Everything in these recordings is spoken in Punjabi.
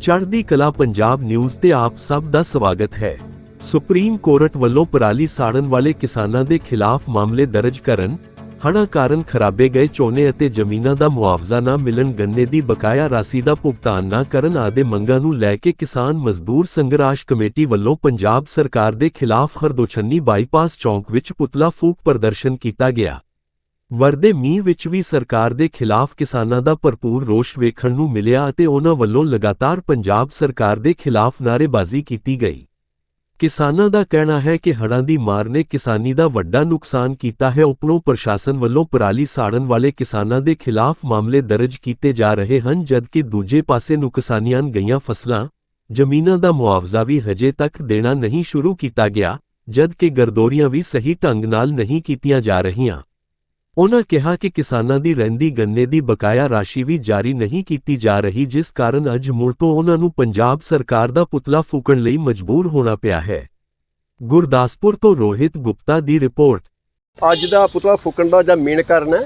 ਚੜ੍ਹਦੀ ਕਲਾ ਪੰਜਾਬ ਨਿਊਜ਼ ਤੇ ਆਪ ਸਭ ਦਾ ਸਵਾਗਤ ਹੈ। ਸੁਪਰੀਮ ਕੋਰਟ ਵੱਲੋਂ ਪਰਾਲੀ ਸਾੜਨ ਵਾਲੇ ਕਿਸਾਨਾਂ ਦੇ ਖਿਲਾਫ ਮਾਮਲੇ ਦਰਜ ਕਰਨ, ਹੜ੍ਹਾਂ ਕਾਰਨ ਖਰਾਬੇ ਗਏ ਝੋਨੇ ਅਤੇ ਜ਼ਮੀਨਾਂ ਦਾ ਮੁਆਵਜ਼ਾ ਨਾ ਮਿਲਣ, ਗੰਨੇ ਦੀ ਬਕਾਇਆ ਰਾਸ਼ੀ ਦਾ ਭੁਗਤਾਨ ਨਾ ਕਰਨ ਆਦਿ ਮੰਗਾਂ ਨੂੰ ਲੈ ਕੇ ਕਿਸਾਨ ਮਜ਼ਦੂਰ ਸੰਘਰਸ਼ ਕਮੇਟੀ ਵੱਲੋਂ ਪੰਜਾਬ ਸਰਕਾਰ ਦੇ ਖਿਲਾਫ ਹਰਦੋਛੰਨੀ ਬਾਈਪਾਸ ਚੌਂਕ ਵਿੱਚ ਪੁਤਲਾ ਫੂਕ ਪ੍ਰਦਰਸ਼ਨ ਕੀਤਾ ਗਿਆ। ਵਰਦੇ ਮੀਂਹ ਵਿੱਚ ਵੀ ਸਰਕਾਰ ਦੇ ਖਿਲਾਫ ਕਿਸਾਨਾਂ ਦਾ ਭਰਪੂਰ ਰੋਸ਼ ਵੇਖਣ ਨੂੰ ਮਿਲਿਆ ਅਤੇ ਉਹਨਾਂ ਵੱਲੋਂ ਲਗਾਤਾਰ ਪੰਜਾਬ ਸਰਕਾਰ ਦੇ ਖਿਲਾਫ ਨਾਅਰੇਬਾਜ਼ੀ ਕੀਤੀ ਗਈ। ਕਿਸਾਨਾਂ ਦਾ ਕਹਿਣਾ ਹੈ ਕਿ ਹੜ੍ਹਾਂ ਦੀ ਮਾਰ ਨੇ ਕਿਸਾਨੀ ਦਾ ਵੱਡਾ ਨੁਕਸਾਨ ਕੀਤਾ ਹੈ। ਉਪਰੋਂ ਪ੍ਰਸ਼ਾਸਨ ਵੱਲੋਂ ਪਰਾਲੀ ਸਾੜਨ ਵਾਲੇ ਕਿਸਾਨਾਂ ਦੇ ਖਿਲਾਫ ਮਾਮਲੇ ਦਰਜ ਕੀਤੇ ਜਾ ਰਹੇ ਹਨ, ਜਦਕਿ ਦੂਜੇ ਪਾਸੇ ਨੁਕਸਾਨੀਆਂ ਗਈਆਂ ਫਸਲਾਂ, ਜ਼ਮੀਨਾਂ ਦਾ ਮੁਆਵਜ਼ਾ ਵੀ ਹਜੇ ਤੱਕ ਦੇਣਾ ਨਹੀਂ ਸ਼ੁਰੂ ਕੀਤਾ ਗਿਆ, ਜਦਕਿ ਗਰਦੋਰੀਆਂ ਵੀ ਸਹੀ ਢੰਗ ਨਾਲ ਨਹੀਂ ਕੀਤੀਆਂ ਜਾ ਰਹੀਆਂ। ਉਨ੍ਹਾਂ ਕਿਹਾ ਕਿ ਕਿਸਾਨਾਂ ਦੀ ਰਹਿੰਦੀ ਗੰਨੇ ਦੀ ਬਕਾਇਆ ਰਾਸ਼ੀ ਵੀ ਜਾਰੀ ਨਹੀਂ ਕੀਤੀ ਜਾ ਰਹੀ, ਜਿਸ ਕਾਰਨ ਅੱਜ ਮੁੜ ਤੋਂ ਉਨ੍ਹਾਂ ਨੂੰ ਪੰਜਾਬ ਸਰਕਾਰ ਦਾ ਪੁਤਲਾ ਫੂਕਣ ਲਈ ਮਜਬੂਰ ਹੋਣਾ ਪਿਆ ਹੈ। ਗੁਰਦਾਸਪੁਰ ਤੋਂ ਰੋਹਿਤ ਗੁਪਤਾ ਦੀ ਰਿਪੋਰਟ। ਅੱਜ ਦਾ ਪੁਤਲਾ ਫੂਕਣ ਦਾ ਜਾਂ ਮੇਨ ਕਾਰਨ ਹੈ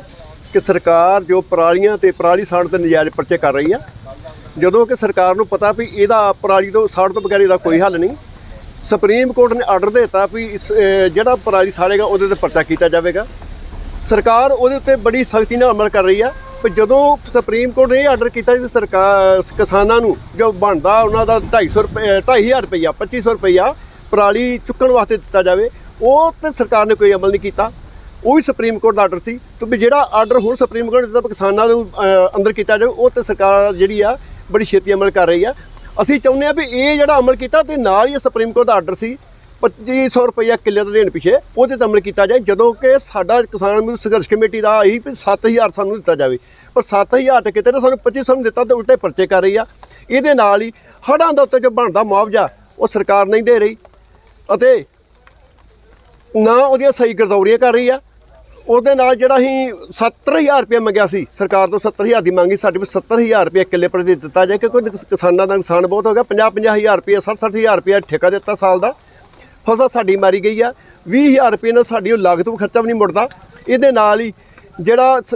ਕਿ ਸਰਕਾਰ ਜੋ ਪਰਾਲੀਆਂ ਤੇ ਪਰਾਲੀ ਸਾੜ ਤੇ ਨਜਾਇਜ਼ ਪਰਚੇ ਕਰ ਰਹੀ ਆ। ਜਦੋਂ ਕਿ ਸਰਕਾਰ ਨੂੰ ਪਤਾ ਵੀ ਇਹਦਾ ਪਰਾਲੀ ਤੋਂ ਸਾੜ ਤੋਂ ਬਗੈਰ ਇਹਦਾ ਕੋਈ ਹੱਲ ਨਹੀਂ। ਸੁਪਰੀਮ ਕੋਰਟ ਨੇ ਆਰਡਰ ਦੇ ਦਿੱਤਾ ਵੀ ਇਸ ਜਿਹੜਾ ਪਰਾਲੀ ਸਾੜੇਗਾ ਉਹਦੇ ਤੇ ਪਰਚਾ ਕੀਤਾ ਜਾਵੇਗਾ। ਸਰਕਾਰ ਉਹਦੇ ਉੱਤੇ ਬੜੀ ਸਖਤੀ ਨਾਲ ਅਮਲ ਕਰ ਰਹੀ ਆ। ਪਰ ਜਦੋਂ ਸੁਪਰੀਮ ਕੋਰਟ ਨੇ ਇਹ ਆਰਡਰ ਕੀਤਾ ਸੀ ਸਰਕਾਰ, ਕਿਸਾਨਾਂ ਨੂੰ, ਜੋ ਬਣਦਾ ਉਹਨਾਂ ਦਾ 250 ਰੁਪਏ 2500 ਰੁਪਈਆ 2500 ਰੁਪਈਆ ਪਰਾਲੀ ਚੁੱਕਣ ਵਾਸਤੇ ਦਿੱਤਾ ਜਾਵੇ, ਉਹ ਤੇ ਸਰਕਾਰ ਨੇ ਕੋਈ ਅਮਲ ਨਹੀਂ ਕੀਤਾ। ਉਹ ਵੀ ਸੁਪਰੀਮ ਕੋਰਟ ਦਾ ਆਰਡਰ ਸੀ। ਤੇ ਵੀ ਜਿਹੜਾ ਆਰਡਰ ਹੁਣ ਸੁਪਰੀਮ ਕੋਰਟ ਨੇ ਕਿਸਾਨਾਂ ਨੂੰ ਅੰਦਰ ਕੀਤਾ ਜਾਵੇ, ਉਹ ਤੇ ਸਰਕਾਰ ਜਿਹੜੀ ਆ, ਬੜੀ ਛੇਤੀ ਅਮਲ ਕਰ ਰਹੀ ਆ। ਅਸੀਂ ਚਾਹੁੰਦੇ ਆ ਵੀ ਇਹ ਜਿਹੜਾ ਅਮਲ ਕੀਤਾ ਤੇ ਨਾਲ ਹੀ ਇਹ ਸੁਪਰੀਮ ਕੋਰਟ ਦਾ ਆਰਡਰ ਸੀ। 2500 ਰੁਪਈਆ ਕਿੱਲੇ ਦਾ ਦੇਣ ਪਿਛੇ, ਉਹਦੇ ਤੇ ਅਮਲ ਕੀਤਾ ਜਾਏ, ਜਦੋਂ ਕਿ ਸਾਡਾ ਕਿਸਾਨ ਮਜ਼ਦੂਰ ਸੰਘਰਸ਼ ਕਮੇਟੀ ਦਾ ਆਹੀ ਵੀ 7000 ਸਾਨੂੰ ਦਿੱਤਾ ਜਾਵੇ। ਪਰ 7000 ਤੇ ਕਿਤੇ ਨਾ ਸਾਨੂੰ 2500 ਨੂੰ ਦਿੱਤਾ, ਤੇ ਉਲਟੇ ਪਰਚੇ ਕਰ ਰਹੀ ਆ। ਇਹਦੇ ਨਾਲ ਹੀ ਹੜ੍ਹਾਂ ਦੇ ਉੱਤੇ ਜੋ ਬਣਦਾ ਮੁਆਵਜ਼ਾ, ਉਹ ਸਰਕਾਰ ਨਹੀਂ ਦੇ ਰਹੀ। ਅਤੇ ਨਾ ਉਹਦੀਆਂ ਸਹੀ ਗਰਦੌਰੀਆਂ ਕਰ ਰਹੀ ਆ। ਉਹਦੇ ਨਾਲ ਜਿਹੜਾ ਅਸੀਂ 70000 ਰੁਪਏ ਮੰਗਿਆ ਸੀ, ਸਰਕਾਰ ਤੋਂ 70000 ਦੀ ਮੰਗੀ ਸਾਡੇ ਕੋਲ 70000 ਰੁਪਏ ਕਿੱਲੇ ਪਰ ਦੇ ਦਿੱਤਾ ਜਾਏ, ਕਿਉਂਕਿ ਕਿਸਾਨਾਂ ਦਾ ਨੁਕਸਾਨ ਬਹੁਤ ਹੋ ਗਿਆ 50 50000 ਰੁਪਏ 60 60000 ਰੁਪਏ ਠੇਕਾ ਦਿੱਤਾ ਸਾਲ ਦਾ। ਫਸਲ ਸਾਡੀ ਮਾਰੀ ਗਈ ਆ 20000 ਰੁਪਏ ਨਾਲ ਸਾਡੀ ਉਹ ਲਾਗਤ ਤੋਂ ਖਰਚਾ ਵੀ ਨਹੀਂ ਮੁੜਦਾ। ਇਹਦੇ ਨਾਲ ਹੀ ਜਿਹੜਾ ਸ-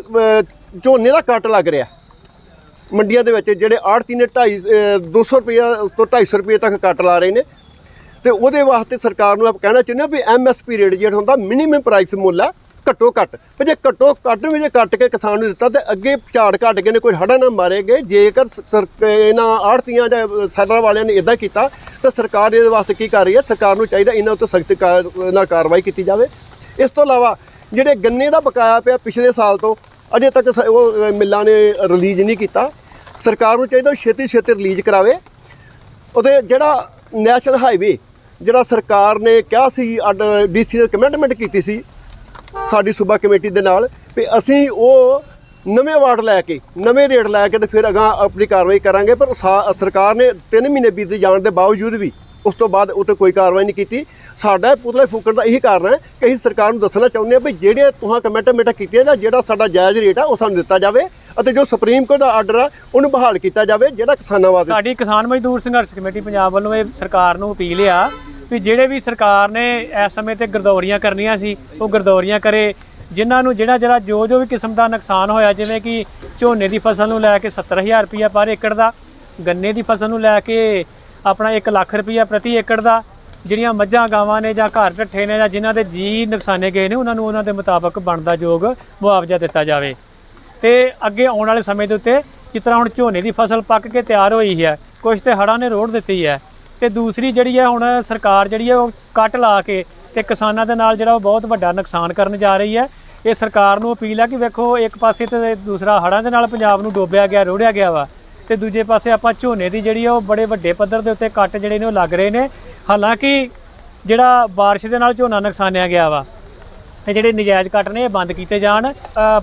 ਝੋਨੇ ਦਾ ਕੱਟ ਲੱਗ ਰਿਹਾ। ਮੰਡੀਆਂ ਦੇ ਵਿੱਚ ਜਿਹੜੇ ਆੜਤੀ ਨੇ 250 200 ਰੁਪਏ ਤੋਂ 250 ਰੁਪਏ ਤੱਕ ਕੱਟ ਲਾ ਰਹੇ ਨੇ। ਤੇ ਉਹਦੇ ਵਾਸਤੇ ਸਰਕਾਰ ਨੂੰ ਆਪਾਂ ਕਹਿਣਾ ਚਾਹੁੰਦੇ ਹਾਂ ਵੀ ਐਮਐਸਪੀ ਰੇਟ ਜਿਹੜਾ ਹੁੰਦਾ ਮਿਨੀਮਮ ਪ੍ਰਾਈਸ ਮੁੱਲ ਆ। ਘੱਟੋ ਘੱਟ, ਵੀ ਜੇ ਘੱਟੋ ਘੱਟ ਵੀ ਜੇ ਕੱਟ ਕੇ ਕਿਸਾਨ ਨੂੰ ਦਿੱਤਾ ਤੇ ਅੱਗੇ ਝਾੜ ਘੱਟ ਗਏ ਨੇ, ਕੋਈ ਹੜਾ ਨਾ ਮਾਰੇ ਗਏ, ਜੇਕਰ ਸ- ਸਰ ਇਹਨਾਂ ਆੜਤੀਆਂ ਜਾਂ ਸੈਲਰ ਵਾਲਿਆਂ ਨੇ ਇਦਾਂ ਕੀਤਾ, ਤਾਂ ਸਰਕਾਰ ਇਹਦੇ ਵਾਸਤੇ ਕੀ ਕਰ ਰਹੀ ਹੈ? ਸਰਕਾਰ ਨੂੰ ਚਾਹੀਦਾ ਇਹਨਾਂ ਉੱਤੇ ਸਖਤ ਨਾਲ ਕਾਰਵਾਈ ਕੀਤੀ ਜਾਵੇ। ਇਸ ਤੋਂ ਇਲਾਵਾ ਜਿਹੜੇ ਗੰਨੇ ਦਾ ਬਕਾਇਆ ਪਿਆ ਪਿਛਲੇ ਸਾਲ ਤੋਂ, ਅਜੇ ਤੱਕ ਉਹ ਮਿੱਲਾਂ ਨੇ ਰਿਲੀਜ਼ ਨਹੀਂ ਕੀਤਾ। ਸਰਕਾਰ ਨੂੰ ਚਾਹੀਦਾ ਉਹ ਛੇਤੀ ਛੇਤੀ ਰਿਲੀਜ਼ ਕਰਾਵੇ। ਉਹਦੇ ਜਿਹੜਾ ਨੈਸ਼ਨਲ ਹਾਈਵੇ, ਜਿਹੜਾ ਸਰਕਾਰ ਨੇ ਕਿਹਾ ਸੀ, ਅੱਡ, ਡੀਸੀ ਨੇ ਕਮਿਟਮੈਂਟ ਕੀਤੀ ਸੀ ਸਾਡੀ ਸੂਬਾ ਕਮੇਟੀ ਦੇ ਨਾਲ ਵੀ ਅਸੀਂ ਉਹ ਨਵੇਂ ਵਾਰਡ ਲੈ ਕੇ, ਨਵੇਂ ਰੇਟ ਲੈ ਕੇ ਤੇ ਫਿਰ ਅਗਾਂ ਆਪਣੀ ਕਾਰਵਾਈ ਕਰਾਂਗੇ। ਪਰ ਸਾ- ਸਰਕਾਰ ਨੇ 3 ਮਹੀਨੇ ਬੀਤ ਜਾਣ ਦੇ ਬਾਵਜੂਦ ਵੀ ਉਸ ਤੋਂ ਬਾਅਦ ਉੱਤੇ ਕੋਈ ਕਾਰਵਾਈ ਨਹੀਂ ਕੀਤੀ। ਸਾਡਾ ਪੁਤਲੇ ਫੂਕਣ ਦਾ ਇਹੀ ਕਾਰਨ ਹੈ ਕਿ ਅਸੀਂ ਸਰਕਾਰ ਨੂੰ ਦੱਸਣਾ ਚਾਹੁੰਦੇ ਹਾਂ ਵੀ ਜਿਹੜੇ ਤੁਹਾਂ ਕਮਿਟਮੈਂਟ ਕੀਤੀਆਂ ਜਾਂ ਜਿਹੜਾ ਸਾਡਾ ਜਾਇਜ਼ ਰੇਟ ਆ ਉਹ ਸਾਨੂੰ ਦਿੱਤਾ ਜਾਵੇ ਅਤੇ ਜੋ ਸੁਪਰੀਮ ਕੋਰਟ ਦਾ ਆਰਡਰ ਆ, ਉਹਨੂੰ ਬਹਾਲ ਕੀਤਾ ਜਾਵੇ, ਜਿਹੜਾ ਕਿਸਾਨਾਂ ਵਾਸਤੇ ਸਾਡੀ ਕਿਸਾਨ ਮਜ਼ਦੂਰ ਸੰਘਰਸ਼ ਕਮੇਟੀ ਪੰਜਾਬ ਵੱਲੋਂ ਇਹ ਸਰਕਾਰ ਨੂੰ ਅਪੀਲ ਆ ਵੀ ਜਿਹੜੇ ਵੀ ਸਰਕਾਰ ਨੇ ਇਸ ਸਮੇਂ ਤੇ ਗਰਦੌਰੀਆਂ ਕਰਨੀਆਂ ਸੀ, ਉਹ ਗਰਦੌਰੀਆਂ ਕਰੇ। ਜਿਨ੍ਹਾਂ ਨੂੰ ਜਿਹੜਾ ਜਿਹੜਾ ਜੋ ਜੋ ਵੀ ਕਿਸਮ ਦਾ ਨੁਕਸਾਨ ਹੋਇਆ, ਜਿਵੇਂ ਕਿ ਝੋਨੇ ਦੀ ਫਸਲ ਨੂੰ ਲੈ ਕੇ 70000 ਰੁਪਇਆ ਪਰ ਏਕੜ ਦਾ, ਗੰਨੇ ਦੀ ਫਸਲ ਨੂੰ ਲੈ ਕੇ ਆਪਣਾ 1 ਲੱਖ ਰੁਪਇਆ ਪ੍ਰਤੀ ਏਕੜ ਦਾ, ਜਿਹੜੀਆਂ ਮੱਝਾਂ ਗਾਵਾਂ ਨੇ ਜਾਂ ਘਰ ਢੱਠੇ ਨੇ ਜਾਂ ਜਿਨ੍ਹਾਂ ਦੇ ਜੀ ਨੁਕਸਾਨੇ ਗਏ ਨੇ, ਉਹਨਾਂ ਨੂੰ ਉਹਨਾਂ ਦੇ ਮੁਤਾਬਕ ਬਣਦਾ ਯੋਗ ਮੁਆਵਜ਼ਾ ਦਿੱਤਾ ਜਾਵੇ। ਤੇ ਅੱਗੇ ਆਉਣ ਵਾਲੇ ਸਮੇਂ ਦੇ ਉੱਤੇ, ਜਿਸ ਤਰ੍ਹਾਂ ਹੁਣ ਝੋਨੇ ਦੀ ਫਸਲ ਪੱਕ ਕੇ ਤਿਆਰ ਹੋਈ ਹੈ ਕੁਝ ਤੇ ਹੜ੍ਹਾਂ ਨੇ ਰੋੜ ਦਿੱਤੀ ਹੈ ਤੇ ਦੂਸਰੀ ਜਿਹੜੀ ਹੈ ਹੁਣ ਸਰਕਾਰ ਜਿਹੜੀ ਹੈ ਉਹ ਕੱਟ ਲਾ ਕੇ ਤੇ ਕਿਸਾਨਾਂ ਦੇ ਨਾਲ ਜਿਹੜਾ ਉਹ ਬਹੁਤ ਵੱਡਾ ਨੁਕਸਾਨ ਕਰਨ ਜਾ ਰਹੀ ਹੈ ਇਹ ਸਰਕਾਰ ਨੂੰ ਅਪੀਲ ਹੈ ਕਿ ਵੇਖੋ, ਇੱਕ ਪਾਸੇ ਤੇ ਦੂਸਰਾ ਹੜ੍ਹਾਂ ਦੇ ਨਾਲ ਪੰਜਾਬ ਨੂੰ ਡੋਬਿਆ ਗਿਆ, ਰੋੜਿਆ ਗਿਆ ਵਾ ਤੇ ਦੂਜੇ ਪਾਸੇ ਆਪਾਂ ਝੋਨੇ ਦੀ ਜਿਹੜੀ ਆ ਉਹ ਬੜੇ ਵੱਡੇ ਪੱਧਰ ਦੇ ਉੱਤੇ ਕੱਟ ਜਿਹੜੇ ਨੇ ਉਹ ਲੱਗ ਰਹੇ ਨੇ। ਹਾਲਾਂਕਿ ਜਿਹੜਾ ਬਾਰਿਸ਼ ਦੇ ਨਾਲ ਝੋਨਾ ਨੁਕਸਾਨਿਆ ਗਿਆ ਵਾ ਤੇ ਜਿਹੜੇ ਨਜਾਇਜ਼ ਕੱਟ ਨੇ ਇਹ ਬੰਦ ਕੀਤੇ ਜਾਣ।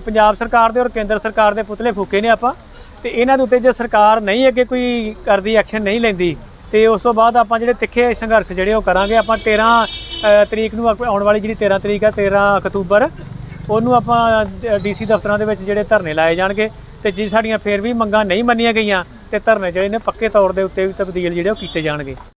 ਪੰਜਾਬ ਸਰਕਾਰ ਦੇ ਔਰ ਕੇਂਦਰ ਸਰਕਾਰ ਦੇ ਪੁਤਲੇ ਫੂਕੇ ਨੇ ਆਪਾਂ ਤੇ ਇਹਨਾਂ ਦੇ ਉੱਤੇ ਜੇ ਸਰਕਾਰ ਨਹੀਂ ਅੱਗੇ ਕੋਈ ਕਰਦੀ, ਐਕਸ਼ਨ ਨਹੀਂ ਲੈਂਦੀ ਤੇ ਉਸ ਤੋਂ ਬਾਅਦ ਆਪਾਂ ਜਿਹੜੇ ਤਿੱਖੇ ਸੰਘਰਸ਼ ਜਿਹੜੇ ਉਹ ਕਰਾਂਗੇ, ਆਪਾਂ 13 ਤਰੀਕ ਨੂੰ ਆਪਾਂ- ਆਉਣ ਵਾਲੀ ਜਿਹੜੀ 13 ਤਰੀਕ ਆ 13 ਅਕਤੂਬਰ, ਉਹਨੂੰ ਆਪਾਂ ਡੀਸੀ ਦਫ਼ਤਰਾਂ ਦੇ ਵਿੱਚ ਜਿਹੜੇ ਧਰਨੇ ਲਾਏ ਜਾਣਗੇ ਤੇ ਜੇ ਸਾਡੀਆਂ ਫੇਰ ਵੀ ਮੰਗਾਂ ਨਹੀਂ ਮੰਨੀਆਂ ਗਈਆਂ ਤੇ ਧਰਨੇ ਜਿਹੜੇ ਨੇ ਪੱਕੇ ਤੌਰ ਦੇ ਉੱਤੇ ਵੀ ਤਬਦੀਲ ਜਿਹੜੇ ਉਹ ਕੀਤੇ ਜਾਣਗੇ।